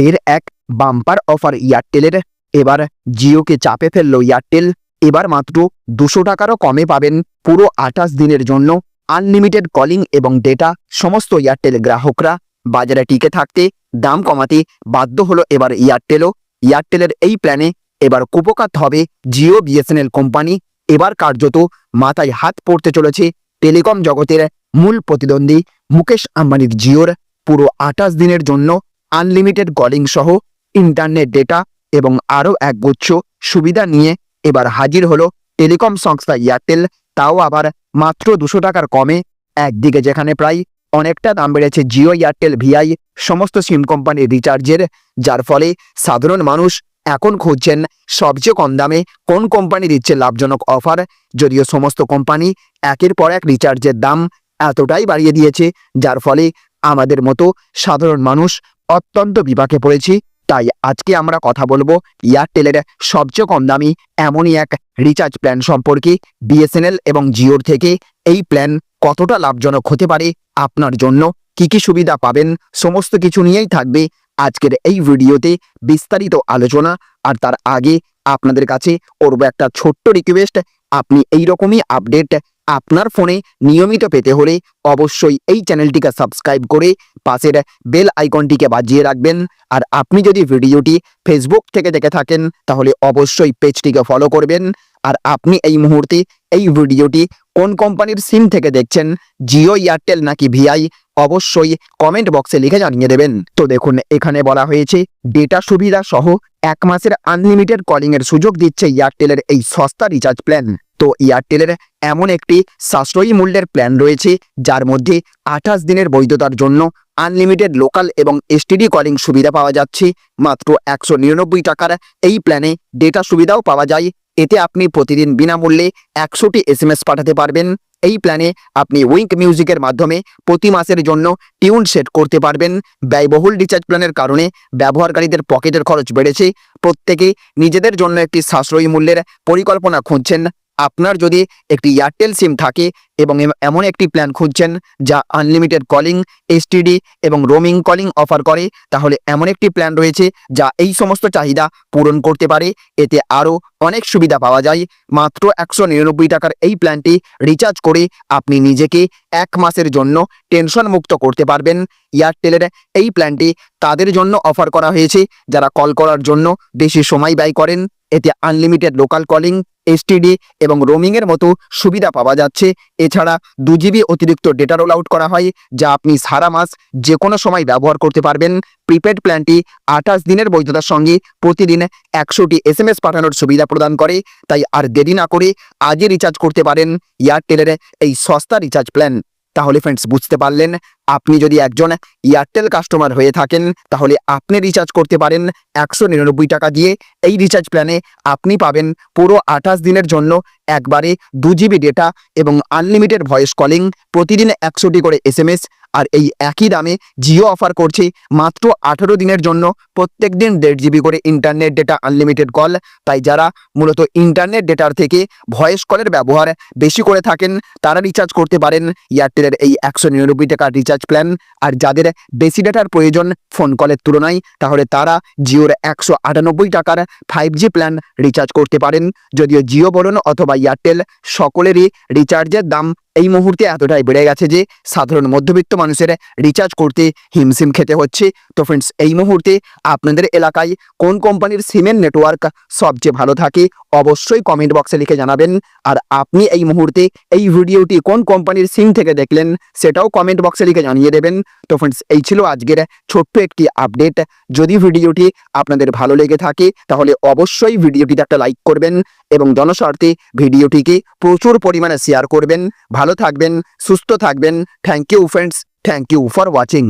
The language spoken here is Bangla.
ফের এক বাম্পার অফার এয়ারটেলের এবার জিওকে চাপে ফেলল এয়ারটেল এবার মাত্র দুশো টাকারও কমে পাবেন পুরো আঠাশ দিনের জন্য আনলিমিটেড কলিং এবং ডেটা সমস্ত এয়ারটেল গ্রাহকরা। বাজারে টিকে থাকতে দাম কমাতে বাধ্য হলো এবার এয়ারটেলও এয়ারটেলের এই প্ল্যানে এবার কুপকাত হবে জিও বিএসএনএল কোম্পানি। এবার কার্যত মাথায় হাত পড়তে চলেছে টেলিকম জগতের মূল প্রতিদ্বন্দ্বী মুকেশ আম্বানির জিওর পুরো আঠাশ দিনের জন্য আনলিমিটেড কলিং সহ ইন্টারনেট ডেটা এবং আরও একগুচ্ছ সুবিধা নিয়ে এবার হাজির হলো টেলিকম সংস্থা এয়ারটেল। তাও আবার মাত্র দুশো টাকার কমে। একদিকে যেখানে প্রায় অনেকটা দাম বেড়েছে জিও এয়ারটেল ভিআই, সমস্ত সিম কোম্পানির রিচার্জের, যার ফলে সাধারণ মানুষ এখন খুঁজছেন সবচেয়ে কম দামে কোন কোম্পানি দিচ্ছে লাভজনক অফার। যদিও সমস্ত কোম্পানি একের পর এক রিচার্জের দাম এতটাই বাড়িয়ে দিয়েছে, যার ফলে আমাদের মতো সাধারণ মানুষ অত্যন্ত বিপাকে পড়েছি। তাই আজকে আমরা কথা বলব এয়ারটেলের সবচেয়ে কম দামি এমনই এক রিচার্জ প্ল্যান সম্পর্কে বিএসএনএল এবং জিওর থেকে। এই প্ল্যান কতটা লাভজনক হতে পারে আপনার জন্য? কি কি সুবিধা পাবেন? সমস্ত কিছু নিয়েই থাকবে আজকের এই ভিডিওতে বিস্তারিত আলোচনা। আর তার আগে আপনাদের কাছে করব একটা ছোট্ট রিকোয়েস্ট আপনি এই রকমই আপডেট আপনার ফোনে নিয়মিত পেতে হলে অবশ্যই এই চ্যানেলটিকে সাবস্ক্রাইব করে পাশের বেল আইকনটিকে বাজিয়ে রাখবেন। আর আপনি যদি ভিডিওটি ফেসবুক থেকে দেখে থাকেন, তাহলে অবশ্যই পেজটিকে ফলো করবেন। আর আপনি এই মুহূর্তে এই ভিডিওটি কোন কোম্পানির সিম থেকে দেখছেন? জিও, এয়ারটেল নাকি ভিআই? অবশ্যই কমেন্ট বক্সে লিখে জানিয়ে দেবেন। তো দেখুন, এখানে বলা হয়েছে, ডেটা সুবিধা সহ এক মাসের আনলিমিটেড কলিং এর সুযোগ দিচ্ছে এয়ারটেলের এই সস্তা রিচার্জ প্ল্যান তো এয়ারটেলের এমন একটি সাশ্রয়ী মূল্যের প্ল্যান রয়েছে, যার মধ্যে আঠাশ দিনের বৈধতার জন্য আনলিমিটেড লোকাল এবং এসটিডি কলিং সুবিধা পাওয়া যাচ্ছে। মাত্র একশো নিরানব্বই টাকার এই প্ল্যানে ডেটা সুবিধাও পাওয়া যায়। এতে আপনি প্রতিদিন বিনামূল্যে একশোটি এসএমএস পাঠাতে পারবেন। এই প্ল্যানে আপনি উইঙ্ক মিউজিকের মাধ্যমে প্রতি মাসের জন্য টিউন সেট করতে পারবেন। ব্যয়বহুল রিচার্জ প্ল্যানের কারণে ব্যবহারকারীদের পকেটের খরচ বেড়েছে। প্রত্যেকে নিজেদের জন্য একটি সাশ্রয়ী মূল্যের পরিকল্পনা খুঁজছেন। আপনার যদি একটি এয়ারটেল সিম থাকে এবং এম- এমন একটি প্ল্যান খুঁজছেন যা আনলিমিটেড কলিং এসটিডি এবং রোমিং কলিং অফার করে, তাহলে এমন একটি প্ল্যান রয়েছে যা এই সমস্ত চাহিদা পূরণ করতে পারে। এতে আরও অনেক সুবিধা পাওয়া যায়। মাত্র একশো নিরানব্বই টাকার এই প্ল্যানটি রিচার্জ করে আপনি নিজেকে এক মাসের জন্য টেনশন মুক্ত করতে পারবেন। এয়ারটেলের এই প্ল্যানটি তাদের জন্য অফার করা হয়েছে। যারা কল করার জন্য বেশি সময় ব্যয় করেন, এতে আনলিমিটেড লোকাল কলিং এসটিডি এবং রোমিংয়ের মতো সুবিধা পাওয়া যাচ্ছে। এছাড়া দু জিবি অতিরিক্ত ডেটা রোল আউট করা হয়, যা আপনি সারা মাস যে কোনো সময় ব্যবহার করতে পারবেন। প্রিপেড প্ল্যানটি আঠাশ দিনের বৈধতার সঙ্গে প্রতিদিন একশোটি এস এসএমএস পাঠানোর সুবিধা প্রদান করে। তাই আর দেরি না করে আজই রিচার্জ করতে পারেন এয়ারটেলের এই সস্তা রিচার্জ প্ল্যান তাহলে ফ্রেন্ডস বুঝতে পারলেন আপনি যদি একজন এয়ারটেল কাস্টমার হয়ে থাকেন, তাহলে আপনি রিচার্জ করতে পারেন একশো নিরানব্বই টাকা দিয়ে। এই রিচার্জ প্ল্যানে আপনি পাবেন পুরো আঠাশ দিনের জন্য একবারে দু জিবি ডেটা এবং আনলিমিটেড ভয়েস কলিং প্রতিদিন একশোটি করে এসএমএস আর এই একই দামে জিও অফার করছে মাত্র আঠারো দিনের জন্য। প্রত্যেক দিন দেড় জিবি করে ইন্টারনেট ডেটা আনলিমিটেড কল তাই যারা মূলত ইন্টারনেট ডেটার থেকে ভয়েস কলের ব্যবহার বেশি করে থাকেন, তারা রিচার্জ করতে পারেন এয়ারটেলের এই একশো নিরানব্বই টাকার রিচার্জ প্ল্যান আর যাদের বেশি ডাটার প্রয়োজন ফোন কলের তুলনায়, তাহলে তারা জিওর একশো আটানব্বই টাকার ফাইভ জি প্ল্যান রিচার্জ করতে পারেন। যদিও জিও বলুন অথবা এয়ারটেল সকলেরই রিচার্জের দাম এই মুহূর্তে এতটাই বেড়ে গেছে যে সাধারণ মধ্যবিত্ত মানুষের রিচার্জ করতে হিমশিম খেতে হচ্ছে। তো ফ্রেন্ডস এই মুহূর্তে আপনাদের এলাকায় কোন কোম্পানির সিমের নেটওয়ার্ক সবচেয়ে ভালো থাকে অবশ্যই কমেন্ট বক্সে লিখে জানাবেন। আর আপনি এই মুহূর্তে এই ভিডিওটি কোন কোম্পানির সিম থেকে দেখলেন সেটাও কমেন্ট বক্সে লিখে জানিয়ে দেবেন। তো ফ্রেন্ডস এই ছিল আজকের ছোট্ট একটি আপডেট যদি ভিডিওটি আপনাদের ভালো লেগে থাকে, তাহলে অবশ্যই ভিডিওটিতে একটা লাইক করবেন এবং জনস্বার্থে ভিডিওটিকে প্রচুর পরিমাণে শেয়ার করবেন। ভালো থাকবেন সুস্থ থাকবেন। Thank you friends thank you for watching